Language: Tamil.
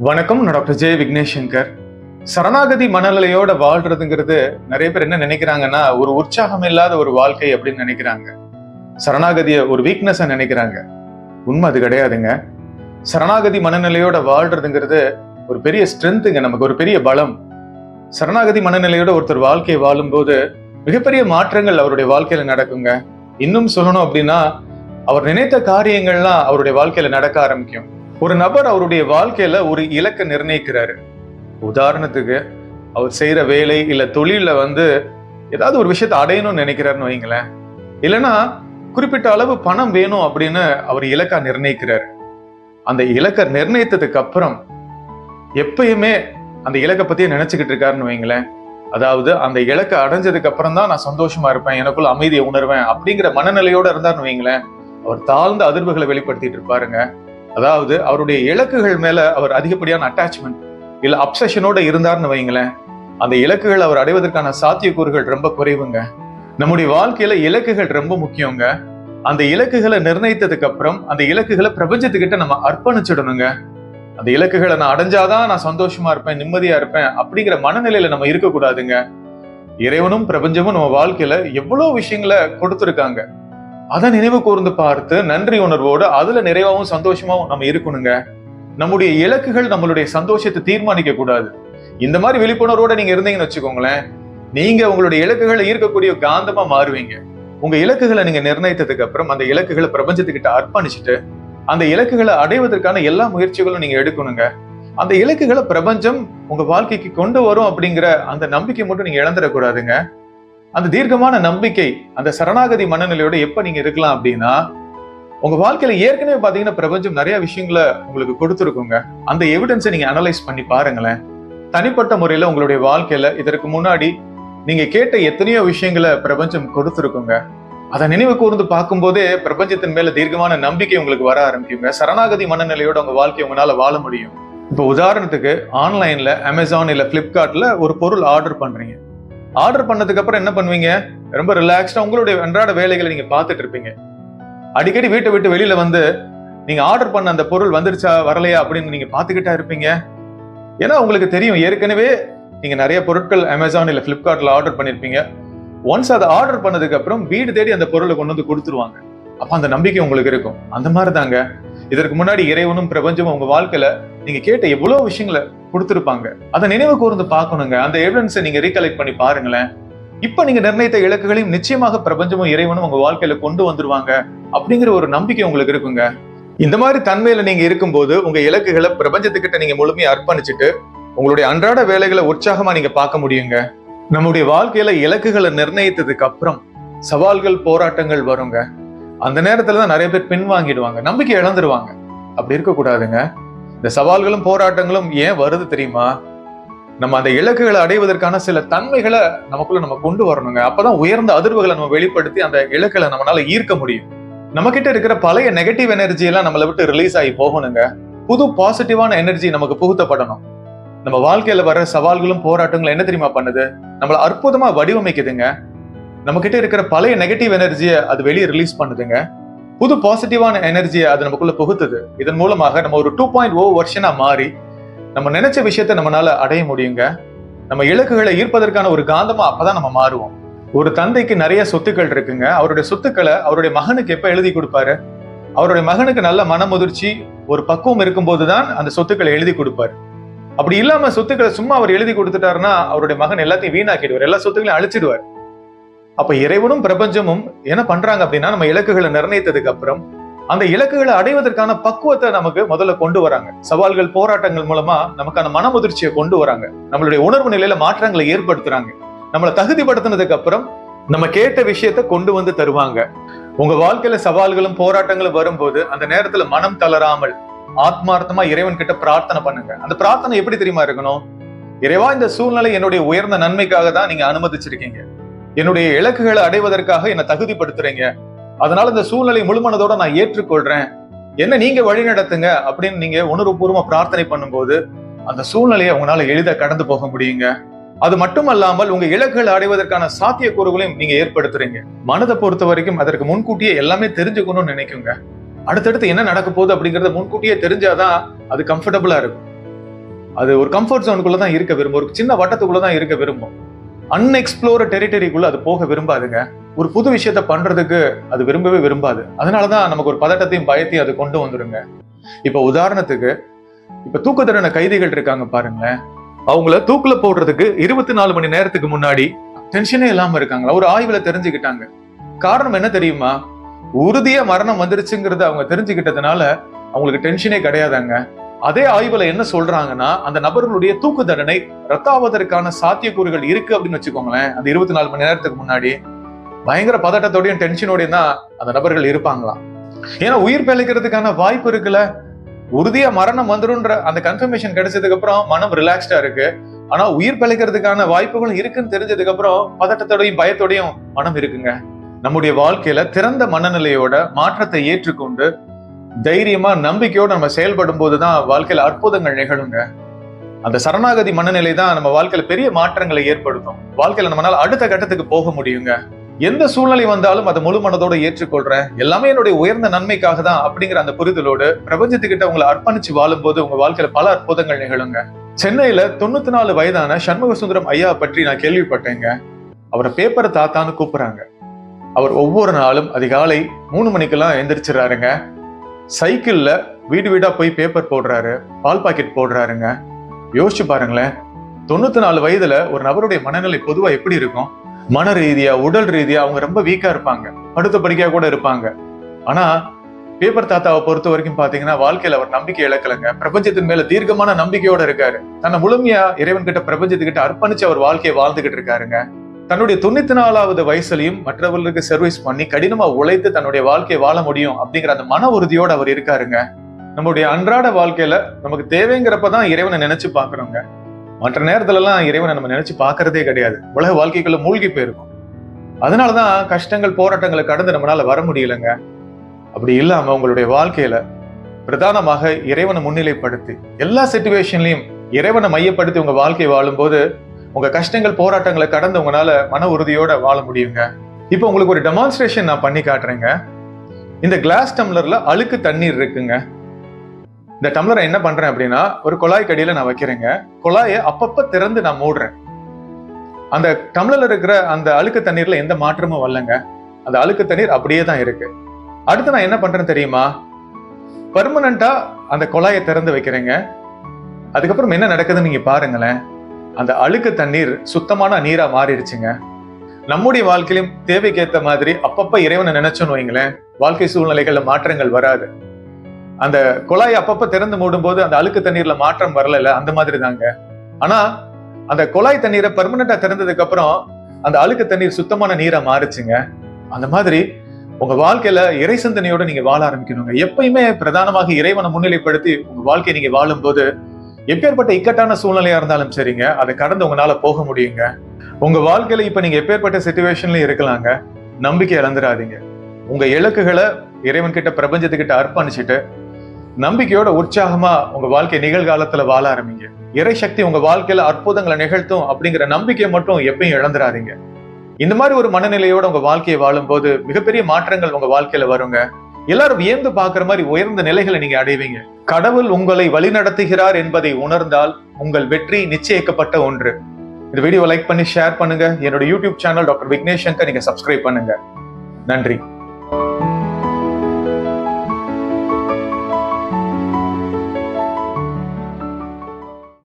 வணக்கம் நான் டாக்டர் ஜெய விக்னேஷ் சங்கர் சரணாகதி மனநிலையோட வாழ்றதுங்கிறது நிறைய பேர் என்ன நினைக்கிறாங்கன்னா ஒரு உற்சாகம் இல்லாத ஒரு வாழ்க்கை அப்படின்னு நினைக்கிறாங்க. சரணாகதியை ஒரு வீக்னஸா நினைக்கிறாங்க. உண்மை அது கிடையாதுங்க. சரணாகதி மனநிலையோட வாழ்றதுங்கிறது ஒரு பெரிய ஸ்ட்ரென்த்துங்க நமக்கு ஒரு பெரிய பலம். சரணாகதி மனநிலையோட ஒருத்தர் வாழ்க்கையை வாழும்போது மிகப்பெரிய மாற்றங்கள் அவருடைய வாழ்க்கையில நடக்குங்க. இன்னும் சொல்லணும் அப்படின்னா அவர் நினைத்த காரியங்கள்லாம் அவருடைய வாழ்க்கையில நடக்க ஆரம்பிக்கும். ஒரு நபர் அவருடைய வாழ்க்கையில ஒரு இலக்கை நிர்ணயிக்கிறாரு. உதாரணத்துக்கு அவர் செய்யற வேலை இல்ல தொழில வந்து ஏதாவது ஒரு விஷயத்தை அடையணும்னு நினைக்கிறாருன்னு வைங்களேன் இல்லைன்னா குறிப்பிட்ட அளவு பணம் வேணும் அப்படின்னு அவர் இலக்கா நிர்ணயிக்கிறாரு. அந்த இலக்கை நிர்ணயித்ததுக்கு அப்புறம் எப்பயுமே அந்த இலக்கை பத்தியே நினைச்சுக்கிட்டு இருக்காருன்னு வைங்களேன் அதாவது அந்த இலக்கை அடைஞ்சதுக்கு அப்புறம் தான் நான் சந்தோஷமா இருப்பேன் எனக்குள்ள அமைதியை உணர்வேன் அப்படிங்கிற மனநிலையோட இருந்தாருன்னு வைங்களேன் அவர் தாழ்ந்த அதிர்வுகளை வெளிப்படுத்திட்டு இருப்பாருங்க. அதாவது அவருடைய இலக்குகள் மேல அவர் அதிகப்படியான அட்டாச்மெண்ட் இல்ல அப்சஷனோட இருந்தார்னு வைங்களேன் அந்த இலக்குகள் அவர் அடைவதற்கான சாத்தியக்கூறுகள் ரொம்ப குறைவுங்க. நம்முடைய வாழ்க்கையில இலக்குகள் ரொம்ப முக்கியங்க. அந்த இலக்குகளை நிர்ணயித்ததுக்கு அப்புறம் அந்த இலக்குகளை பிரபஞ்சத்துக்கிட்ட நம்ம அர்ப்பணிச்சிடணுங்க. அந்த இலக்குகளை நான் அடைஞ்சாதான் நான் சந்தோஷமா இருப்பேன் நிம்மதியா இருப்பேன் அப்படிங்கிற மனநிலையில நம்ம இருக்கக்கூடாதுங்க. இறைவனும் பிரபஞ்சமும் நம்ம வாழ்க்கையில எவ்வளவு விஷயங்களை கொடுத்துருக்காங்க. அதை நினைவு கூர்ந்து பார்த்து நன்றி உணர்வோடு அதுல நிறைவாகவும் சந்தோஷமாவும் நம்ம இருக்கணுங்க. நம்முடைய இலக்குகள் நம்மளுடைய சந்தோஷத்தை தீர்மானிக்க கூடாது. இந்த மாதிரி விழிப்புணர்வோட நீங்க இருந்தீங்கன்னு வச்சுக்கோங்களேன் நீங்க உங்களுடைய இலக்குகளை ஈர்க்கக்கூடிய காந்தமா மாறுவீங்க. உங்க இலக்குகளை நீங்க நிர்ணயித்ததுக்கு அப்புறம் அந்த இலக்குகளை பிரபஞ்சத்துக்கிட்ட அர்ப்பணிச்சுட்டு அந்த இலக்குகளை அடைவதற்கான எல்லா முயற்சிகளும் நீங்க எடுக்கணுங்க. அந்த இலக்குகளை பிரபஞ்சம் உங்க வாழ்க்கைக்கு கொண்டு வரும் அப்படிங்கிற அந்த நம்பிக்கை மட்டும் நீங்க இழந்துடக்கூடாதுங்க அந்த தீர்க்கமான நம்பிக்கை அந்த சரணாகதி மனநிலையோட எப்ப நீங்க இருக்கலாம் அப்படின்னா உங்க வாழ்க்கையில ஏற்கனவே பாத்தீங்கன்னா பிரபஞ்சம் நிறைய விஷயங்களை உங்களுக்கு கொடுத்துருக்குங்க. அந்த எவிடன்ஸை நீங்க அனலைஸ் பண்ணி பாருங்களேன். தனிப்பட்ட முறையில உங்களுடைய வாழ்க்கையில இதற்கு முன்னாடி நீங்க கேட்ட எத்தனையோ விஷயங்களை பிரபஞ்சம் கொடுத்துருக்குங்க. அதை நினைவு கூர்ந்து பார்க்கும்போதே பிரபஞ்சத்தின் மேல தீர்க்கமான நம்பிக்கை உங்களுக்கு வர ஆரம்பிக்குங்க. சரணாகதி மனநிலையோட உங்க வாழ்க்கையை உங்களால வாழ முடியும். இப்போ உதாரணத்துக்கு ஆன்லைன்ல அமேசான் இல்ல பிளிப்கார்ட்ல ஒரு பொருள் ஆர்டர் பண்றீங்க. ஆர்டர் பண்ணதுக்கு அப்புறம் என்ன பண்ணுவீங்க? ரொம்ப ரிலாக்ஸ்டா உங்களுடைய அன்றாட வேலைகளை நீங்க பார்த்துட்டு இருப்பீங்க. அடிக்கடி வீட்டை விட்டு வெளியில வந்து நீங்க ஆர்டர் பண்ண அந்த பொருள் வந்துருச்சா வரலையா? அப்படின்னு நீங்க பாத்துக்கிட்டா இருப்பீங்க. ஏன்னா உங்களுக்கு தெரியும் ஏற்கனவே நீங்க நிறைய பொருட்கள் அமேசான் இல்ல பிளிப்கார்ட்ல ஆர்டர் பண்ணிருப்பீங்க. ஒன்ஸ் அதை ஆர்டர் பண்ணதுக்கு அப்புறம் வீடு தேடி அந்த பொருளை கொண்டு வந்து கொடுத்துருவாங்க. அப்ப அந்த நம்பிக்கை உங்களுக்கு இருக்கும். அந்த மாதிரி தாங்க இதற்கு முன்னாடி இறைவனும் பிரபஞ்சமும் உங்க வாழ்க்கையில நீங்க கேட்ட எவ்வளவு விஷயங்களை கொடுத்துருப்பாங்க. அதை நினைவு கூர்ந்து பார்க்கணுங்க. அந்த எவிடன்ஸை நீங்க ரீகலெக்ட் பண்ணி பாருங்களேன். இப்ப நீங்க நிர்ணயித்த இலக்குகளையும் நிச்சயமாக பிரபஞ்சமும் இறைவனும் உங்க வாழ்க்கையில கொண்டு வந்துருவாங்க அப்படிங்கிற ஒரு நம்பிக்கை உங்களுக்கு இருக்குங்க. இந்த மாதிரி தன்மையில நீங்க இருக்கும்போது உங்க இலக்குகளை பிரபஞ்சத்துக்கிட்ட நீங்க முழுமையா அர்ப்பணிச்சுட்டு உங்களுடைய அன்றாட வேலைகளை உற்சாகமா நீங்க பார்க்க முடியுங்க. நம்முடைய வாழ்க்கையில இலக்குகளை நிர்ணயித்ததுக்கு அப்புறம் சவால்கள் போராட்டங்கள் வருங்க. அந்த நேரத்துல தான் நிறைய பேர் பின்வாங்கிடுவாங்க நம்பிக்கை இழந்துருவாங்க. அப்படி இருக்கக்கூடாதுங்க. இந்த சவால்களும் போராட்டங்களும் ஏன் வருது தெரியுமா? நம்ம அந்த இலக்குகளை அடைவதற்கான சில தன்மைகளை நமக்குள்ள நம்ம கொண்டு வரணுங்க. அப்பதான் உயர்ந்த அதிர்வுகளை நம்ம வெளிப்படுத்தி அந்த இலக்குகளை நம்மளால ஈர்க்க முடியும். நம்ம கிட்ட இருக்கிற பழைய நெகட்டிவ் எனர்ஜி எல்லாம் நம்மளை விட்டு ரிலீஸ் ஆகி போகணுங்க. புது பாசிட்டிவான எனர்ஜி நமக்கு புகுத்தப்படணும். நம்ம வாழ்க்கையில வர்ற சவால்களும் போராட்டங்களும் என்ன தெரியுமா பண்ணுது? நம்மளை அற்புதமா வடிவமைக்குதுங்க. நம்ம கிட்ட இருக்கிற பழைய நெகட்டிவ் எனர்ஜியை அது வெளியே ரிலீஸ் பண்ணுதுங்க. புது பாசிட்டிவான எனர்ஜியை அது நமக்குள்ள புகுத்துது. இதன் மூலமாக நம்ம ஒரு டூ பாயிண்ட் ஓ வருஷனா மாறி நம்ம நினைச்ச விஷயத்த நம்மளால அடைய முடியுங்க. நம்ம இலக்குகளை ஈர்ப்பதற்கான ஒரு காந்தமா அப்பதான் நம்ம மாறுவோம். ஒரு தந்தைக்கு நிறைய சொத்துக்கள் இருக்குங்க. அவருடைய சொத்துக்களை அவருடைய மகனுக்கு எப்ப எழுதி கொடுப்பாரு? அவருடைய மகனுக்கு நல்ல மனமுதிர்ச்சி ஒரு பக்குவம் இருக்கும்போது தான் அந்த சொத்துக்களை எழுதி கொடுப்பாரு. அப்படி இல்லாம சொத்துக்களை சும்மா அவர் எழுதி கொடுத்துட்டாருன்னா அவருடைய மகன் எல்லாத்தையும் வீணாக்கிடுவார். எல்லா சொத்துக்களையும் அழிச்சிடுவார். அப்ப இறைவனும் பிரபஞ்சமும் என்ன பண்றாங்க அப்படின்னா நம்ம இலக்குகளை நிர்ணயித்ததுக்கு அப்புறம் அந்த இலக்குகளை அடைவதற்கான பக்குவத்தை நமக்கு முதல்ல கொண்டு வராங்க. சவால்கள் போராட்டங்கள் மூலமா நமக்கான மனமுதிர்ச்சியை கொண்டு வராங்க. நம்மளுடைய உணர்வு நிலையில மாற்றங்களை ஏற்படுத்துறாங்க. நம்மளை தகுதிப்படுத்தினதுக்கு அப்புறம் நம்ம கேட்ட விஷயத்த கொண்டு வந்து தருவாங்க. உங்க வாழ்க்கையில சவால்களும் போராட்டங்களும் வரும்போது அந்த நேரத்துல மனம் தளராமல் ஆத்மார்த்தமா இறைவன் கிட்ட பிரார்த்தனை பண்ணுங்க. அந்த பிரார்த்தனை எப்படி தெரியுமா இருக்கணும்? இறைவா இந்த சூழ்நிலை என்னுடைய உயர்ந்த நன்மைக்காக தான் நீங்க அனுமதிச்சிருக்கீங்க. என்னுடைய இலக்குகளை அடைவதற்காக என்னை தகுதிப்படுத்துறீங்க. அதனால இந்த சூழ்நிலை முழுமனதோட நான் ஏற்றுக்கொள்றேன். என்ன நீங்க வழி நடத்துங்க அப்படின்னு நீங்க உணர்வுபூர்வமா பிரார்த்தனை பண்ணும்போது அந்த சூழ்நிலையை உங்களால எளிதா கடந்து போக முடியுங்க. அது மட்டுமல்லாமல் உங்க இலக்குகளை அடைவதற்கான சாத்தியக்கூறுகளையும் நீங்க ஏற்படுத்துறீங்க. மனதை பொறுத்த வரைக்கும் அதற்கு முன்கூட்டியே எல்லாமே தெரிஞ்சுக்கணும்னு நினைக்குங்க. அடுத்தடுத்து என்ன நடக்க போகுது அப்படிங்கறத முன்கூட்டியே தெரிஞ்சாதான் அது கம்ஃபர்டபுளா இருக்கும். அது ஒரு கம்ஃபர்ட் ஜோனுக்குள்ள தான் இருக்க விரும்பும். ஒரு சின்ன வட்டத்துக்குள்ள தான் இருக்க விரும்பும். அன்எக்ஸ்ப்ளோர் டெரிட்டரிக்குள்ள அது போக விரும்பாதுங்க. ஒரு புது விஷயத்த பண்றதுக்கு அது விரும்பவே விரும்பாது. அதனாலதான் நமக்கு ஒரு பதட்டத்தையும் பயத்தையும் அது கொண்டு வந்துருங்க. இப்ப உதாரணத்துக்கு இப்ப தூக்கத்திறன தண்டனை கைதிகள் இருக்காங்க பாருங்களேன். அவங்கள தூக்குல போடுறதுக்கு இருபத்தி நாலு மணி நேரத்துக்கு முன்னாடி டென்ஷனே இல்லாம இருக்காங்களா? ஒரு ஆய்வுல தெரிஞ்சுக்கிட்டாங்க. காரணம் என்ன தெரியுமா? உறுதியா மரணம் வந்துருச்சுங்கிறது அவங்க தெரிஞ்சுக்கிட்டதுனால அவங்களுக்கு டென்ஷனே கிடையாதாங்க. அதே ஆய்வுல என்ன சொல்றாங்கன்னா அந்த நபர்களுடைய தூக்கு தண்டனை ரத்தாவதற்கான சாத்தியக்கூறுகள் இருக்கு அப்படின்னு வச்சுக்கோங்களேன். அந்த இருபத்தி நாலு மணி நேரத்துக்கு முன்னாடி பயங்கர பதட்டத்தோடையும் டென்ஷனோடையும் தான் அந்த நபர்கள் இருப்பாங்களாம் ஏன்னா உயிர் பிழைக்கிறதுக்கான வாய்ப்பு இருக்குல்ல. உறுதியா மரணம் வந்துருன்ற அந்த கன்ஃபர்மேஷன் கிடைச்சதுக்கு அப்புறம் மனம் ரிலாக்ஸ்டா இருக்கு. ஆனா உயிர் பிழைக்கிறதுக்கான வாய்ப்புகளும் இருக்குன்னு தெரிஞ்சதுக்கு அப்புறம் பதட்டத்தோடையும் பயத்தோடையும் மனம் இருக்குங்க. நம்முடைய வாழ்க்கையில திறந்த மனநிலையோட மாற்றத்தை ஏற்றுக்கொண்டு தைரியமா நம்பிக்கையோடு நம்ம செயல்படும் போதுதான் வாழ்க்கையில அற்புதங்கள் நிகழுங்க. அந்த சரணாகதி மனநிலை தான் நம்ம வாழ்க்கையில பெரிய மாற்றங்களை ஏற்படுத்தும். வாழ்க்கையில நம்மளால அடுத்த கட்டத்துக்கு போக முடியுங்க. எந்த சூழ்நிலை வந்தாலும் அதை முழு மனதோட ஏற்றுக்கொள்றேன். எல்லாமே என்னுடைய உயர்ந்த நன்மைக்காக தான் அப்படிங்கிற அந்த புரிதலோடு பிரபஞ்சத்துக்கிட்ட உங்களை அர்ப்பணிச்சு வாழும்போது உங்க வாழ்க்கையில பல அற்புதங்கள் நிகழுங்க. சென்னையில தொண்ணூத்தி நாலு வயதான சண்முக சுந்தரம் ஐயா பற்றி நான் கேள்விப்பட்டேங்க. அவரை பேப்பரை தாத்தான்னு கூப்பிடுறாங்க. அவர் ஒவ்வொரு நாளும் அதிகாலை மூணு மணிக்கெல்லாம் எந்திரிச்சிடறாருங்க. சைக்கிளில் வீடு வீடாக போய் பேப்பர் போடுறாரு பால் பாக்கெட் போடுறாருங்க. யோசிச்சு பாருங்களேன். தொண்ணூத்தி நாலு வயதுல ஒரு நபருடைய மனநிலை பொதுவாக எப்படி இருக்கும்? மன ரீதியா உடல் ரீதியா அவங்க ரொம்ப வீக்கா இருப்பாங்க. படுத்த படிக்கா கூட இருப்பாங்க. ஆனா பேப்பர் தாத்தாவை பொறுத்த வரைக்கும் பாத்தீங்கன்னா வாழ்க்கையில அவர் நம்பிக்கை இழக்கலைங்க. பிரபஞ்சத்தின் மேல தீர்க்கமான நம்பிக்கையோட இருக்காரு. தன்னை முழுமையா இறைவன் கிட்ட பிரபஞ்சத்துக்கிட்ட அர்ப்பணிச்சு அவர் வாழ்க்கையை வாழ்ந்துகிட்டு இருக்காருங்க. தன்னுடைய தொண்ணூத்தி நாலாவது வயசுலையும் மற்றவர்களுக்கு சர்வீஸ் பண்ணி கடினமா உழைத்து தன்னுடைய வாழ்க்கையை வாழ முடியும் அப்படிங்கிற அந்த மன உறுதியோடு அவர் இருக்காருங்க. நம்முடைய அன்றாட வாழ்க்கையில நமக்கு தேவைங்கிறப்ப தான் இறைவனை நினைச்சு பாக்குறோங்க மற்ற நேரத்துல எல்லாம் இறைவனை நம்ம நினைச்சு பாக்குறதே கிடையாது. உலக வாழ்க்கைக்குள்ள மூழ்கி போயிருக்கும். அதனாலதான் கஷ்டங்கள் போராட்டங்களை கடந்து நம்மளால வர முடியலங்க. அப்படி இல்லாம உங்களுடைய வாழ்க்கையில பிரதானமாக இறைவனை முன்னிலைப்படுத்தி எல்லா சுச்சுவேஷன்லயும் இறைவனை மையப்படுத்தி உங்க வாழ்க்கை வாழும்போது உங்க கஷ்டங்கள் போராட்டங்களை கடந்து உங்களால மன உறுதியோட வாழ முடியுங்க. இப்போ உங்களுக்கு ஒரு டெமான்ஸ்ட்ரேஷன் நான் பண்ணி காட்டுறேங்க. இந்த கிளாஸ் டம்ளர்ல அழுக்கு தண்ணீர் இருக்குங்க. இந்த டம்ளரை என்ன பண்றேன் அப்படின்னா ஒரு குழாய் கடியில நான் வைக்கிறேங்க. குழாயை அப்பப்ப திறந்து நான் மூடுறேன். அந்த டம்ளர்ல இருக்கிற அந்த அழுக்கு தண்ணீர்ல எந்த மாற்றமும் வரலங்க. அந்த அழுக்கு தண்ணீர் அப்படியே தான் இருக்கு. அடுத்து நான் என்ன பண்றேன் தெரியுமா? பர்மனண்டா அந்த குழாயை திறந்து வைக்கிறேங்க. அதுக்கப்புறம் என்ன நடக்குதுன்னு நீங்க பாருங்களேன். அந்த அழுக்கு தண்ணீர் சுத்தமான நீரா மாறிடுச்சுங்க. நம்முடைய வாழ்க்கையிலும் தேவைக்கேத்த மாதிரி அப்பப்ப இறைவனை நினைச்சோன்னு வைங்களேன் வாழ்க்கை சூழ்நிலைகள்ல மாற்றங்கள் வராது. அந்த குழாய் அப்பப்ப திறந்து மூடும் போது அந்த அழுக்கு தண்ணீர்ல மாற்றம் வரல அந்த மாதிரி தாங்க ஆனா அந்த குழாய் தண்ணீரை பர்மனண்டா திறந்ததுக்கு அப்புறம் அந்த அழுக்கு தண்ணீர் சுத்தமான நீரா மாறுச்சுங்க. அந்த மாதிரி உங்க வாழ்க்கையில இறை சிந்தனையோட நீங்க வாழ ஆரம்பிக்கணுங்க. எப்பயுமே பிரதானமாக இறைவனை முன்னிலைப்படுத்தி உங்க வாழ்க்கையை நீங்க வாழும்போது எப்பேற்பட்ட இக்கட்டான சூழ்நிலையா இருந்தாலும் சரிங்க. அதை கடந்து உங்களால போக முடியுங்க. உங்க வாழ்க்கையில இப்ப நீங்க எப்பேற்பட்ட சுச்சுவேஷன்லயும் இருக்கலாங்க நம்பிக்கை இழந்துடாதீங்க. உங்க இலக்குகளை இறைவன் கிட்ட பிரபஞ்சத்துக்கிட்ட அர்ப்பணிச்சுட்டு நம்பிக்கையோட உற்சாகமா உங்க வாழ்க்கை நிகழ்காலத்துல வாழ ஆரம்பிங்க. இறை சக்தி உங்க வாழ்க்கையில அற்புதங்களை நிகழ்த்தும் அப்படிங்கிற நம்பிக்கையை மட்டும் எப்பயும் இழந்துடாதீங்க. இந்த மாதிரி ஒரு மனநிலையோட உங்க வாழ்க்கையை வாழும்போது மிகப்பெரிய மாற்றங்கள் உங்க வாழ்க்கையில வருங்க. எல்லாரும் வியந்து பார்க்குற மாதிரி உயர்ந்த நிலைகளை நீங்க அடைவீங்க. கடவுள் உங்களை வழிநடத்துகிறார் என்பதை உணர்ந்தால் உங்கள் வெற்றி நிச்சயிக்கப்பட்ட ஒன்று. இந்த வீடியோ லைக் பண்ணி ஷேர் பண்ணுங்க. என்னோட YouTube channel doctor Vignesh Shankar நீங்க சப்ஸ்கிரைப் பண்ணுங்க. நன்றி.